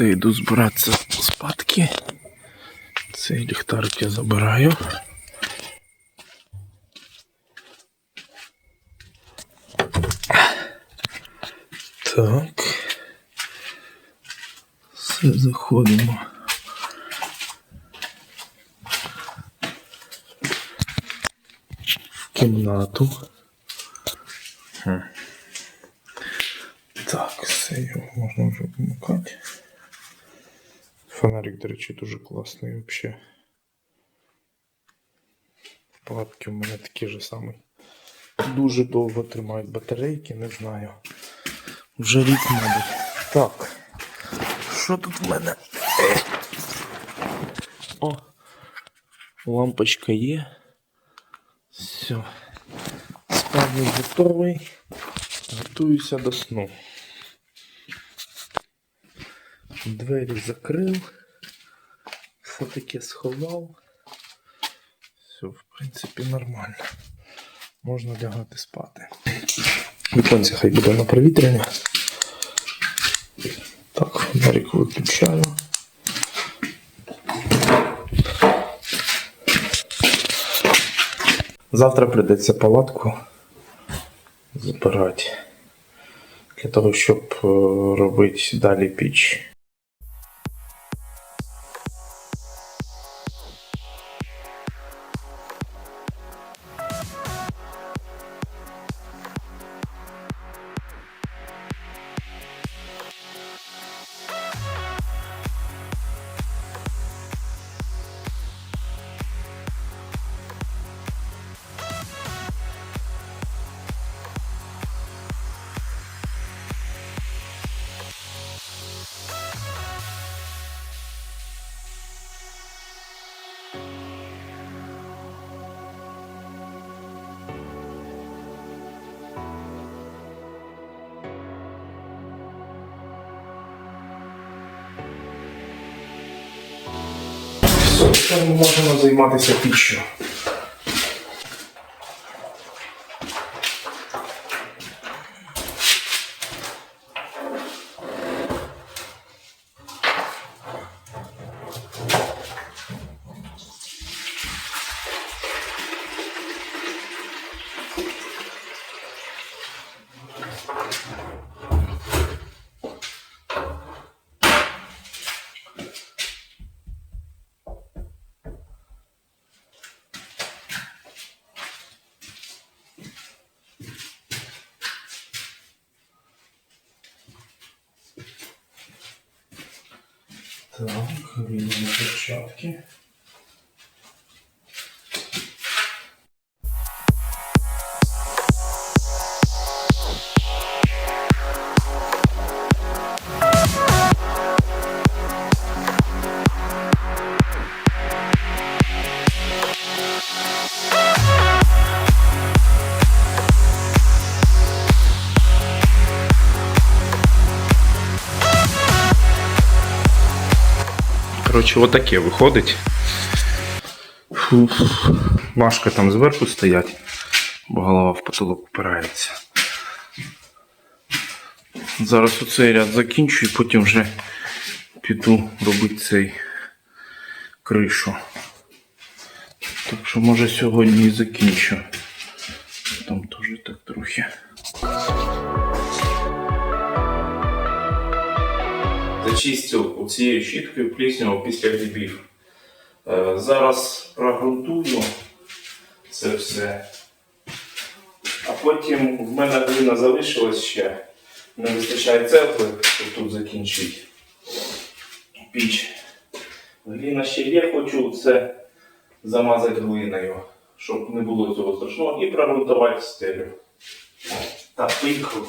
Все, йду збиратися спадки. Цей ліхтарик я забираю. Так. Все, заходимо. В кімнату. Так, все, його можна вже вимикати. Фонарик, до речі, дуже класний взагалі. Палатки у мене такі ж самі. Дуже довго тримають батарейки, не знаю. Вже рік, мабуть. Так. Що тут в мене? О! Лампочка є. Все. Спальник готовий. Готуюся до сну. Двері закрив. Все таке сховав. Все, в принципі, нормально. Можна лягати спати. Віконці хай буде на провітряння. Так, фонарик виключаю. Завтра прийдеться палатку збирати. Для того, щоб е, робити далі піч. Тепер ми можемо займатися піччю. Так, виймемо перчатки. Коротше, отаке виходить. Фу. Важко там зверху стоять, бо голова в потолок впирається. Зараз оцей ряд закінчу і потім вже піду робити цей кришу. Так що може сьогодні і закінчу. Там теж так трохи. Зачистив цією щіткою плісняву після грибів. Е, Зараз прогрунтую це все. А потім в мене глина залишилась ще. Не вистачає цегли, щоб тут закінчити піч. Гліна ще є, хочу це замазати глиною, щоб не було цього страшного, і прогрунтувати стелю. Так, поїхали.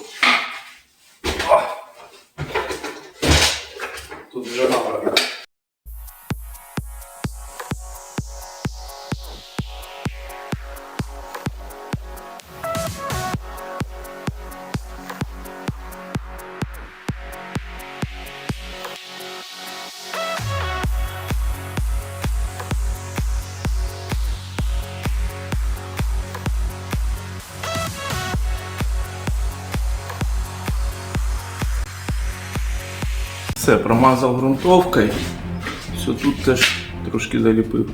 Все, промазав ґрунтовкою. Все тут теж трошки заліпив.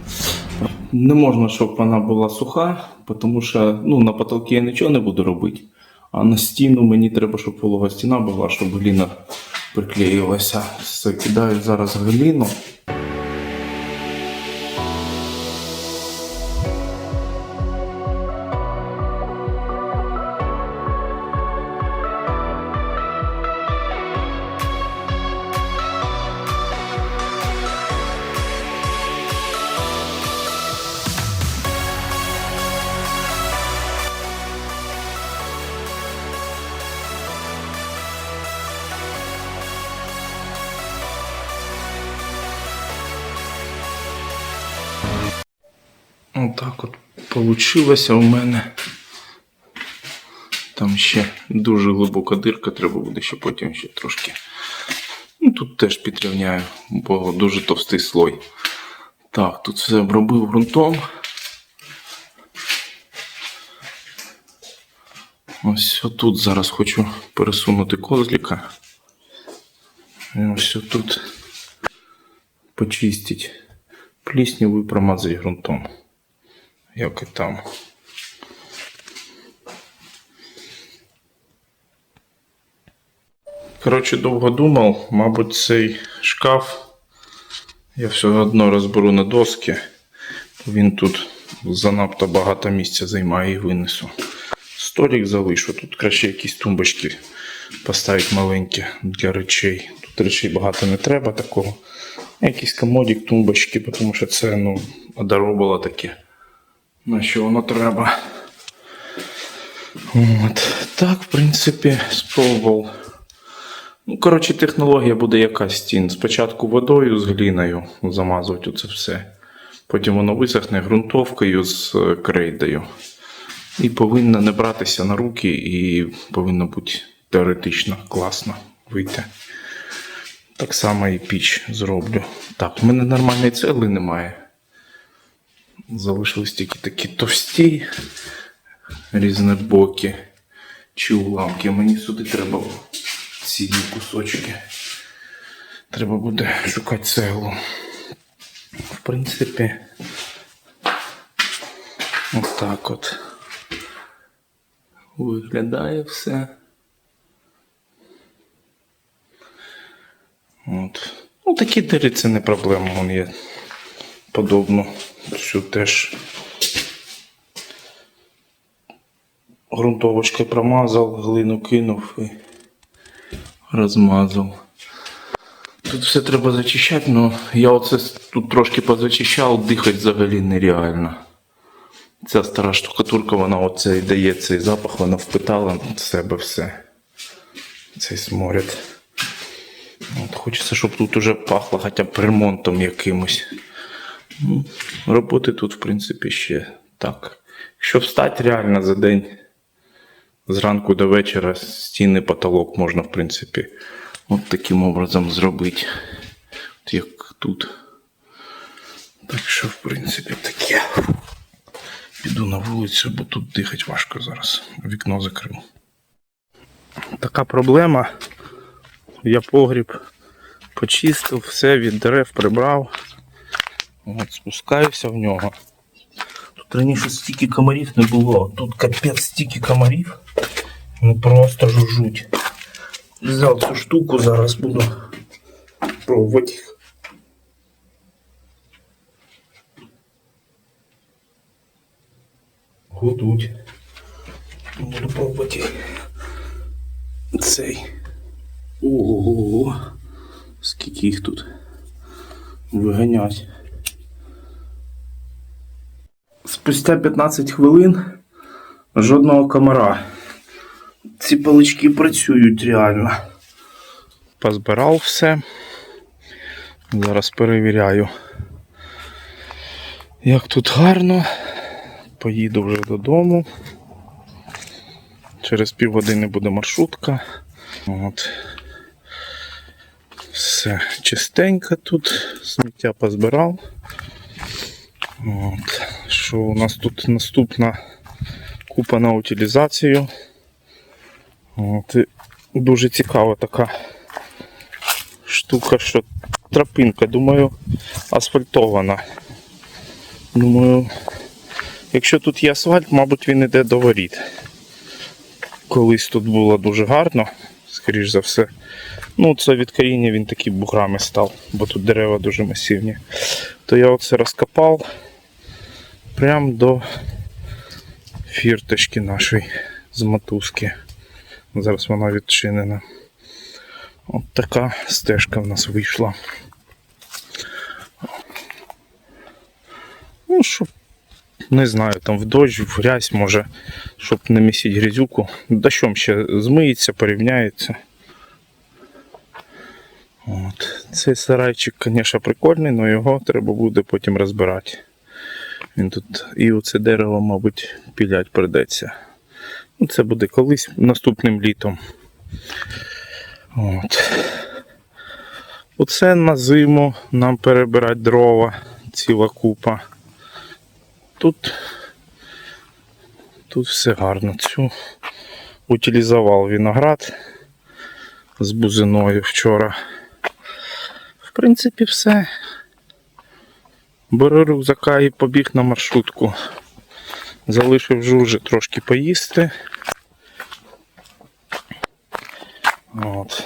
Не можна, щоб вона була суха, тому що ну, на потолки я нічого не буду робити. А на стіну мені треба, щоб полога стіна була, щоб гліна приклеїлася. Все, кидаю зараз гліну. Отак от получилося у мене. Там ще дуже глибока дирка, треба буде ще потім ще трошки. Ну, тут теж підрівняю, бо дуже товстий слой. Так, тут все обробив ґрунтом. Ось тут зараз хочу пересунути козліка. І ось тут почистить плісняву і промазати ґрунтом. Як і там. Коротше, довго думав, мабуть, цей шкаф я все одно розберу на доски. бо Він тут занадто багато місця займає і винесу. Столик залишу. Тут краще якісь тумбочки поставити маленькі для речей. Тут речей багато не треба такого. Якийсь комодик, тумбочки, тому що це ну, одаровало таке. На що воно треба. От. Так, в принципі, спробував. Ну, коротше, технологія буде якась стін. Спочатку водою з гліною замазувати це все. Потім воно висохне ґрунтовкою з е, крейдою. І повинно не братися на руки, і повинно бути теоретично класно вийти. Так само і піч зроблю. Так, в мене нормальної цегли немає. Залишились тільки такі товсті різнобокі чи уламки. Мені сюди треба ці кусочки. Треба буде шукати цеглу. В принципі, отак от виглядає все. От. Ну, такі дири це не проблема. Вон є подобно. Всю теж грунтовочкою промазав, глину кинув і розмазав. Тут все треба зачищати, але я оце тут трошки позачищав, дихати взагалі нереально. Ця стара штукатурка, вона оце і дає цей запах, вона впитала в себе все. Цей сморід. От хочеться, щоб тут уже пахло хоча б ремонтом якимось. Ну, роботи тут, в принципі, ще так. Якщо встати реально за день зранку до вечора стіни, потолок можна, в принципі, от таким образом зробити. От як тут. Так що, в принципі, таке. Піду на вулицю, бо тут дихати важко зараз. Вікно закрив. Така проблема. Я погріб почистив, все від дерев прибрав. От, спускаюся в нього. Тут раніше стільки комарів не було. Тут капець стільки комарів. Ну просто жужуть. Взяв цю штуку, зараз буду пробувати їх. Гудуть. Буду пробувати цей. Ого, скільки їх тут виганять. Спустя 15 хвилин жодного комара. Ці палички працюють реально. Позбирав все. Зараз перевіряю. Як тут гарно. Поїду вже додому. Через півгодини буде маршрутка. От. Все чистенько тут, сміття позбирав. От. Що у нас тут наступна купа на утилізацію. От. І дуже цікава така штука, що тропинка, думаю, асфальтована. Думаю, якщо тут є асфальт, мабуть, він іде до воріт. Колись тут було дуже гарно, скоріш за все. Ну, це від коріння він такі буграми став, бо тут дерева дуже масивні. То я оце розкопав прямо до фірточки нашої з мотузки. Зараз вона відчинена. От така стежка в нас вийшла. Ну, щоб, не знаю, там в дощ, в грязь, може, щоб не місіть грязюку. Дощом ще змиється, порівняється. От. Цей сарайчик, звісно, прикольний, але його треба буде потім розбирати. Він тут і оце дерево, мабуть, пілять придеться. Ну, це буде колись наступним літом. От. Оце на зиму нам перебирати дрова, ціла купа. Тут, тут все гарно. Цю утилізував виноград з бузиною вчора. В принципі, все. Беру рюкзака і побіг на маршрутку. Залишив жужі трошки поїсти. От.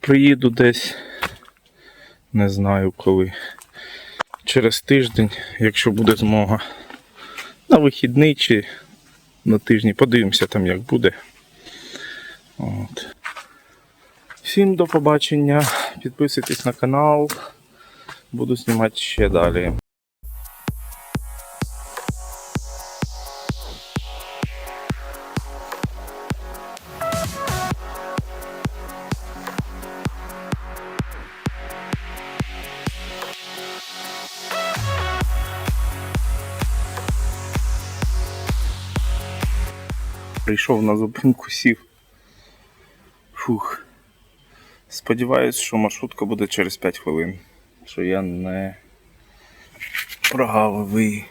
Приїду десь, не знаю коли. Через тиждень, якщо буде змога. На вихідний чи на тижні. Подивимося там як буде. От. Всім до побачення. Підписуйтесь на канал. Буду знімати ще далі. Прийшов на зупинку, сів. Фух. Сподіваюсь, що маршрутка буде через 5 хвилин. Що я не прогавив.